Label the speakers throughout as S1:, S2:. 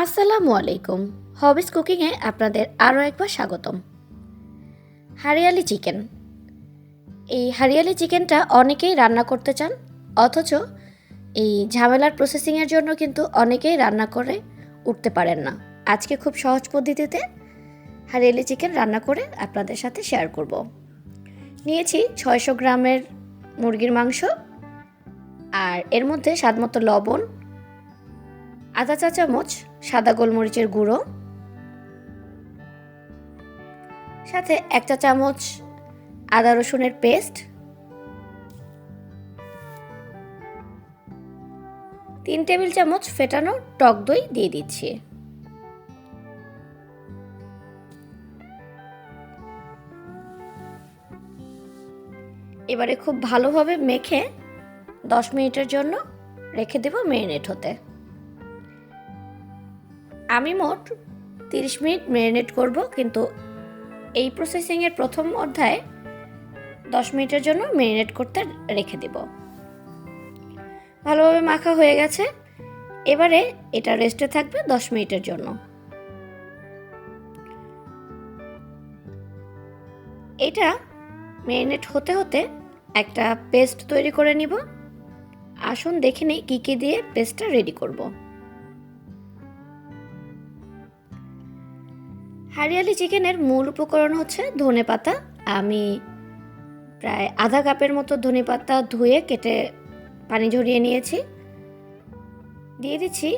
S1: আসসালামু আলাইকুম। হবিস কুকিংয়ে আপনাদের আরও একবার স্বাগতম। হারিয়ালি চিকেন। এই হারিয়ালি চিকেনটা অনেকেই রান্না করতে চান, অথচ এই ঝামেলার প্রসেসিংয়ের জন্য কিন্তু অনেকেই রান্না করে উঠতে পারেন না। আজকে খুব সহজ পদ্ধতিতে হারিয়ালি চিকেন রান্না করে আপনাদের সাথে শেয়ার করব। নিয়েছি ছয়শো গ্রামের মুরগির মাংস, আর এর মধ্যে স্বাদমতো লবণ আধা চা, চামচ, সাদা গোলমরিচের গুঁড়ো। সাথে এক চা চামচ আদা রসুনের পেস্ট। তিন টেবিল চামচ ফেটানো টক দই দিয়ে দিচ্ছি। এবারে খুব ভালোভাবে মেখে দশ মিনিটের জন্য রেখে দেব মেরিনেট হতে। আমি মোট তিরিশ মিনিট ম্যারিনেট করব, কিন্তু এই প্রসেসিংয়ের প্রথম অধ্যায়ে দশ মিনিটের জন্য ম্যারিনেট করতে রেখে দেব। ভালোভাবে মাখা হয়ে গেছে। এবারে এটা রেস্টে থাকবে দশ মিনিটের জন্য। এটা ম্যারিনেট হতে হতে একটা পেস্ট তৈরি করে নিব। আসুন দেখে নিই কী কী দিয়ে পেস্টটা রেডি করব। হারিয়ালি চিকেনের মূল উপকরণ হচ্ছে ধনে পাতা। আমি প্রায় আধা কাপের মতো ধনে পাতা ধুয়ে কেটে পানি ঝরিয়ে নিয়েছি। দিয়ে দিচ্ছি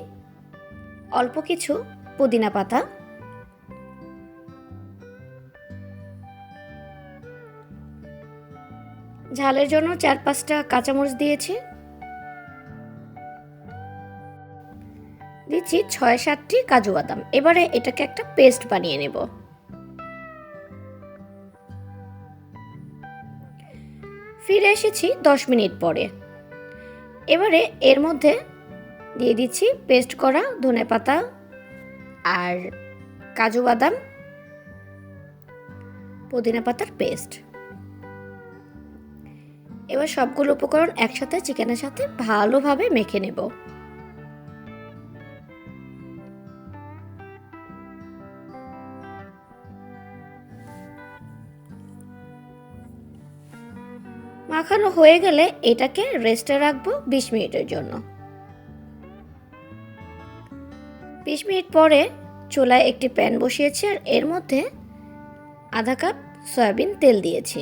S1: অল্প কিছু পুদিনা পাতা। ঝালের জন্য চার পাঁচটা কাঁচামরিচ দিয়েছি। দিচ্ছি ছয় সাতটি কাজু বাদাম। এবারে এটাকে একটা পেস্ট বানিয়ে নেব। ফিরে এসেছি দশ মিনিট পরে। এবারে এর মধ্যে দিয়ে দিচ্ছি পেস্ট করা ধনে পাতা আর কাজু বাদাম, পুদিনা পাতার পেস্ট। এবার সবগুলো উপকরণ একসাথে চিকেনের সাথে ভালোভাবে মেখে নেব। মাখানো হয়ে গেলে এটাকে রেস্টে রাখব বিশ মিনিটের জন্য। বিশ মিনিট পরে চুলায় একটি প্যান বসিয়েছি আর এর মধ্যে আধা কাপ সয়াবিন তেল দিয়েছি।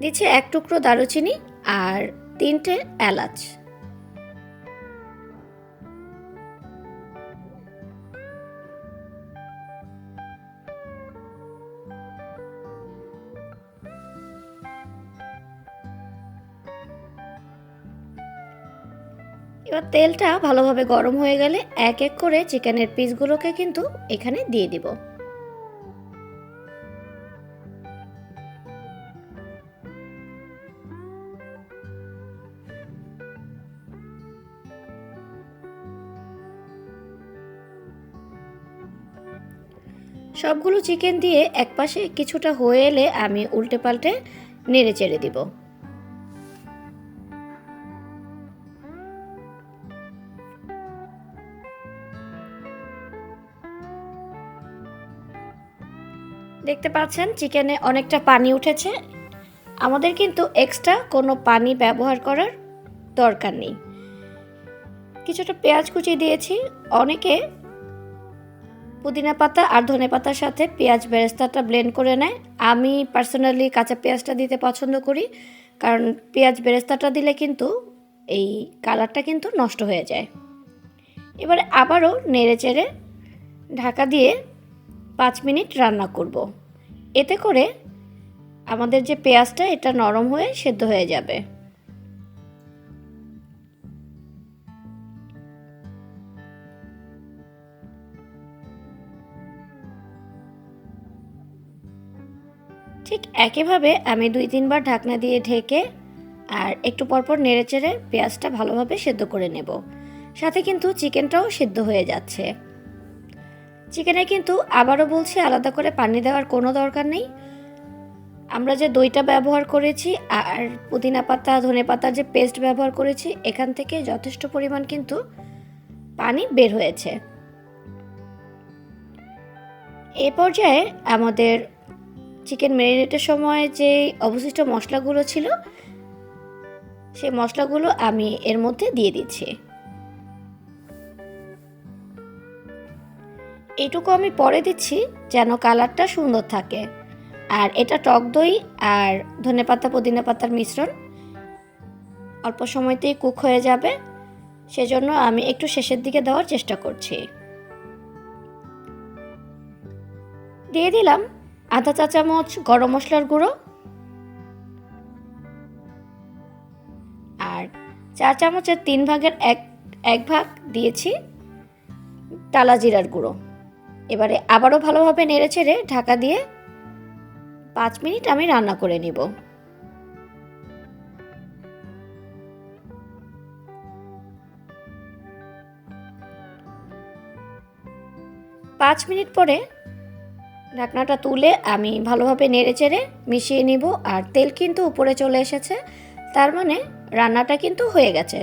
S1: দিচ্ছি এক টুকরো দারুচিনি আর তিনটে এলাচ। এবার তেলটা ভালোভাবে গরম হয়ে গেলে এক এক করে চিকেনের পিসগুলোকে কিন্তু এখানে দিয়ে দিব। সবগুলো চিকেন দিয়ে একপাশে কিছুটা হয়ে এলে আমি উল্টে পাল্টে নেড়ে চেড়ে দিব। দেখতে পাচ্ছেন, চিকেনে অনেকটা পানি উঠেছে। আমাদের কিন্তু এক্সট্রা কোনো পানি ব্যবহার করার দরকার নেই। কিছুটা পেঁয়াজ কুচি দিয়েছি। অনেকে পুদিনা পাতা আর ধনে পাতার সাথে পেঁয়াজ বেরেস্তাটা ব্লেন্ড করে নেয়। আমি পার্সোনালি কাঁচা পেঁয়াজটা দিতে পছন্দ করি, কারণ পেঁয়াজ বেরেস্তাটা দিলে কিন্তু এই কালারটা কিন্তু নষ্ট হয়ে যায়। এবারে আবারও নেড়ে চেড়ে ঢাকা দিয়ে পাঁচ মিনিট রান্না করব। এতে করে আমাদের যে পেঁয়াজটা, এটা নরম হয়ে সেদ্ধ হয়ে যাবে। ঠিক একইভাবে আমি দুই তিনবার ঢাকনা দিয়ে ঢেকে আর একটু পরপর নেড়ে চেড়ে পেঁয়াজটা ভালোভাবে সেদ্ধ করে নেব। সাথে কিন্তু চিকেনটাও সেদ্ধ হয়ে যাচ্ছে। চিকেনে কিন্তু আবারও বলছি আলাদা করে পানি দেওয়ার কোনো দরকার নেই। আমরা যে দইটা ব্যবহার করেছি আর পুদিনা পাতা, ধনে পাতার যে পেস্ট ব্যবহার করেছি, এখান থেকে যথেষ্ট পরিমাণ কিন্তু পানি বের হয়েছে। এই পর্যায়ে আমাদের চিকেন ম্যারিনেটের সময় যে অবশিষ্ট মশলাগুলো ছিল, সেই মশলাগুলো আমি এর মধ্যে দিয়ে দিচ্ছি। এইটুকু আমি পরে দিচ্ছি যেন কালারটা সুন্দর থাকে। আর এটা টক দই আর ধনেপাতা পুদিনা পাতার মিশ্রণ। অল্প সময়তেই কুক হয়ে যাবে। সেজন্য আমি একটু শেষের দিকে দেওয়ার চেষ্টা করছি। দিয়ে দিলাম আধা চা চামচ গরম মশলার গুঁড়ো। আর চা চামচের তিন ভাগের এক এক ভাগ দিয়েছি টালা জিরার গুঁড়ো। এবারে আবারও ভালোভাবে নেড়ে চেড়ে ঢাকা দিয়ে পাঁচ মিনিট আমি রান্না করে নিব। পাঁচ মিনিট পরে ঢাকনাটা তুলে আমি ভালোভাবে নেড়ে চেড়ে মিশিয়ে নিব, আর তেল কিন্তু উপরে চলে এসেছে, তার মানে রান্নাটা কিন্তু হয়ে গেছে।